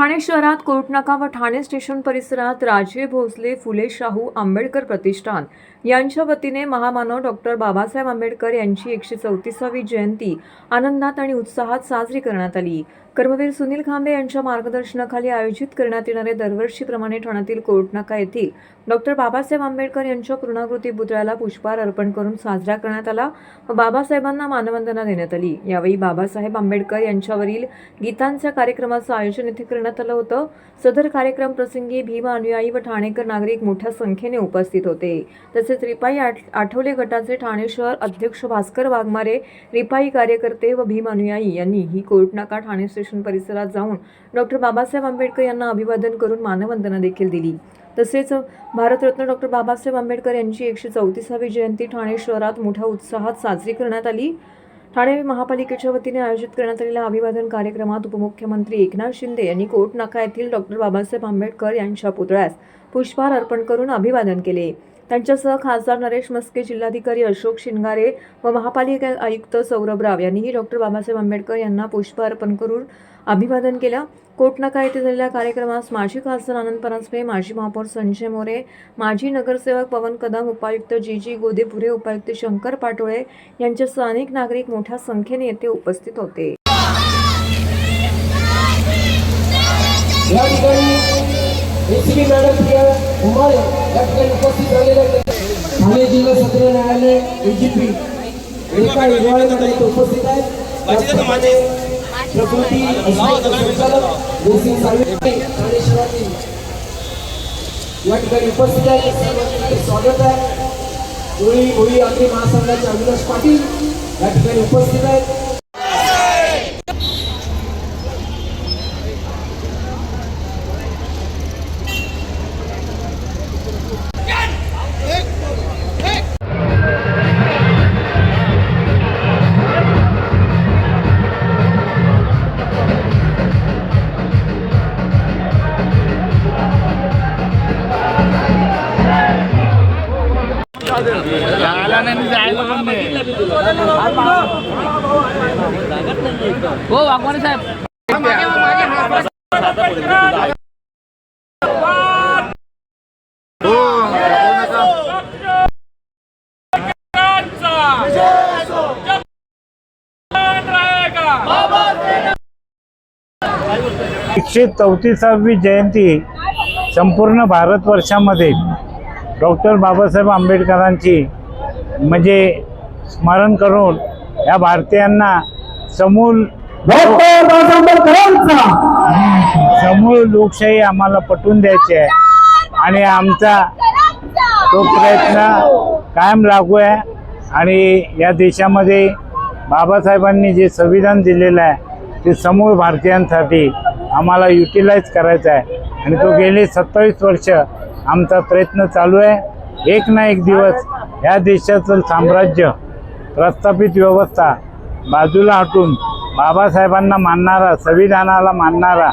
ठाणे शहरात कोर्टनाका व ठाणे स्टेशन परिसरात राजे भोसले फुले शाहू आंबेडकर प्रतिष्ठान यांच्या वतीने महामानव डॉक्टर बाबासाहेब आंबेडकर यांची एकशे चौतीसावी जयंती आनंदात आणि उत्साहात साजरी करण्यात आली. कर्मवीर सुनील खांबे यांच्या मार्गदर्शनाखाली आयोजित करण्यात येणारे दरवर्षीप्रमाणे ठाण्यातील कोर्टनाका येथील डॉक्टर बाबासाहेब आंबेडकर यांच्या पूर्णाकृती पुतळ्याला पुष्पहार अर्पण करून साजरा करण्यात आला व बाबासाहेबांना मानवंदना देण्यात आली. यावेळी बाबासाहेब आंबेडकर यांच्यावरील गीतांच्या कार्यक्रमाचं आयोजन येथे करण्यात आलं होतं. सदर कार्यक्रम प्रसंगी भीम अनुयायी व ठाणेकर नागरिक मोठ्या संख्येने उपस्थित होते. तसेच रिपाई आठ आठवले गटाचे ठाणे शहर अध्यक्ष भास्कर वाघमारे रिपाई कार्यकर्ते व भीम अनुयायी यांनी ही कोर्टनाका ठाणे स्टेशन परिसरात जाऊन डॉक्टर बाबासाहेब आंबेडकर यांना अभिवादन करून मानवंदना देखील दिली. तसेच भारतरत्न डॉक्टर बाबासाहेब आंबेडकर यांची एकशे चौतीसावी जयंती ठाणे शहरात मोठ्या उत्साहात साजरी करण्यात आली. ठाणे महापालिकेच्या वतीने आयोजित करण्यात आलेल्या अभिवादन कार्यक्रमात उपमुख्यमंत्री एकनाथ शिंदे यांनी कोट नाका येथील डॉक्टर बाबासाहेब आंबेडकर यांच्या पुतळ्यास पुष्पहार अर्पण करून अभिवादन केले. त्यांच्यासह खासदार नरेश मस्के जिल्हाधिकारी अशोक शिंगारे व महापालिका आयुक्त सौरभ राव यांनीही डॉक्टर बाबासाहेब आंबेडकर यांना पुष्प अर्पण करून अभिवादन केलं. कोटनाका येथे झालेल्या कार्यक्रमास माजी खासदार आनंद परांजपे माजी महापौर संजय मोरे माजी नगरसेवक पवन कदम उपायुक्त जी जी गोदेपुरे उपायुक्त शंकर पाटोळे यांच्यासह अनेक नागरिक मोठ्या संख्येने येथे उपस्थित होते. या ठिकाणी मॅडम उमाळे या ठिकाणी उपस्थित झालेले आहेत. ठाणे जिल्हा सत्र न्यायालय एजीपी रेखा हिरवाळे मॅडम इथे उपस्थित आहेत. त्याचप्रमाणे प्रकृती आयुक्त संचालक जोशी साळवे ठाणे शहरातील या ठिकाणी उपस्थित आहेत. सर्वांचे स्वागत आहे. कोळी कोळी आंध्री महासंघाचे अविनाश पाटील या ठिकाणी उपस्थित आहेत. हो वाघमारे साहेब एकशे चौतीसावी जयंती संपूर्ण भारतवर्षामध्ये डॉक्टर बाबासाहेब आंबेडकरांची म्हणजे स्मरण करून या भारतीयांना समूल समूळ लोकशाही आम्हाला पटवून द्यायची आहे. आणि आमचा तो प्रयत्न कायम लागू आहे. आणि या देशामध्ये बाबासाहेबांनी जे संविधान दिलेलं आहे ते समूळ भारतीयांसाठी आम्हाला युटिलाइज करायचं आहे. आणि तो गेले सत्तावीस वर्ष आमचा प्रयत्न चालू आहे. एक ना एक दिवस ह्या देशाचं साम्राज्य प्रस्थापित व्यवस्था बाजूला हटून बाबासाहेबांना मानणारा संविधानाला मानणारा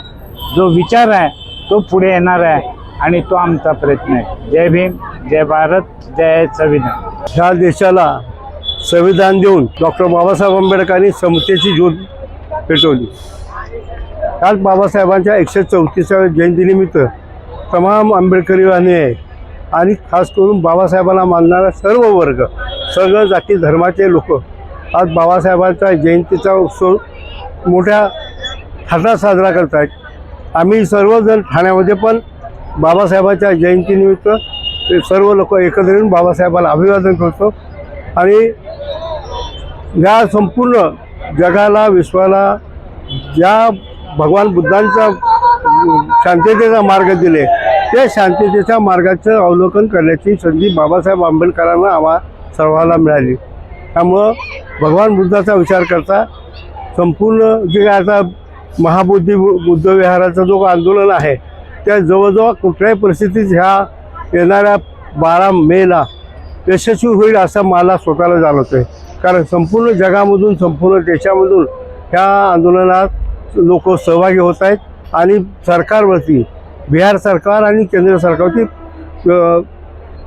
जो विचार आहे तो पुढे येणार आहे आणि तो आमचा प्रयत्न आहे. जय भीम जय भारत जय संविधान. ह्या देशाला संविधान देऊन डॉक्टर बाबासाहेब आंबेडकरांनी समतेची ज्योत पेटवली. काल बाबासाहेबांच्या एकशे चौतीसाव्या जयंतीनिमित्त तमाम आंबेडकरी आहे. आणि खास करून बाबासाहेबांना मानणारा सर्व वर्ग सर्व जाती धर्माचे लोक. आज बाबासाहेबांचा जयंतीचा उत्सव मोठ्या थाटात साजरा करत आहेत आम्ही सर्वजण ठाण्यामध्ये पण बाबासाहेबांच्या जयंतीनिमित्त ते सर्व लोक एकत्र येऊन बाबासाहेबांना अभिवादन करतो. आणि या संपूर्ण जगाला विश्वाला ज्या भगवान बुद्धांचा शांततेचा मार्ग दिले. त्या शांततेच्या मार्गाचं अवलोकन करण्याची संधी बाबासाहेब आंबेडकरांना आम्हा सर्वांना मिळाली. त्यामुळं भगवान बुद्धाचा विचार करता संपूर्ण जे आता महाबुद्धी बुद्ध विहाराचं जो आंदोलन आहे त्या जवळजवळ कुठल्याही परिस्थितीत ह्या येणाऱ्या बारा मेला यशस्वी होईल असं मला स्वतःला जाणवतं आहे कारण संपूर्ण जगामधून संपूर्ण देशामधून ह्या आंदोलनात लोक सहभागी होत आहेत. आणि सरकारवरती बिहार सरकार आणि केंद्र सरकारवरती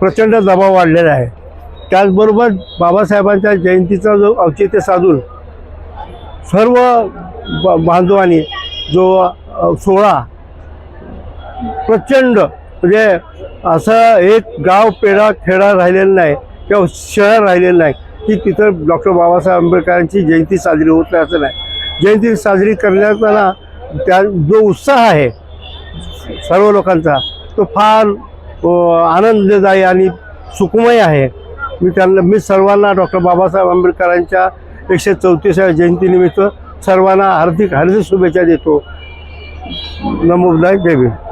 प्रचंड दबाव वाढलेला आहे. त्याचबरोबर बाबासाहेबांच्या जयंतीचा जो औचित्य साधून सर्व ब- बांधवांनी जो सोहळा प्रचंड म्हणजे असं एक गाव पेढा खेडा राहिलेला नाही किंवा शहर राहिलेलं नाही की तिथं डॉक्टर बाबासाहेब आंबेडकरांची जयंती साजरी होत नाही असं नाही. जयंती साजरी करण्याचा त्या जो उत्साह आहे सर्व लोकांचा तो फार आनंददायी आणि सुखमय आहे. मी त्यांना मी सर्वांना डॉक्टर बाबासाहेब आंबेडकरांच्या एकशे चौतीसाव्या जयंतीनिमित्त सर्वांना हार्दिक हार्दिक शुभेच्छा देतो. नमो देवी जय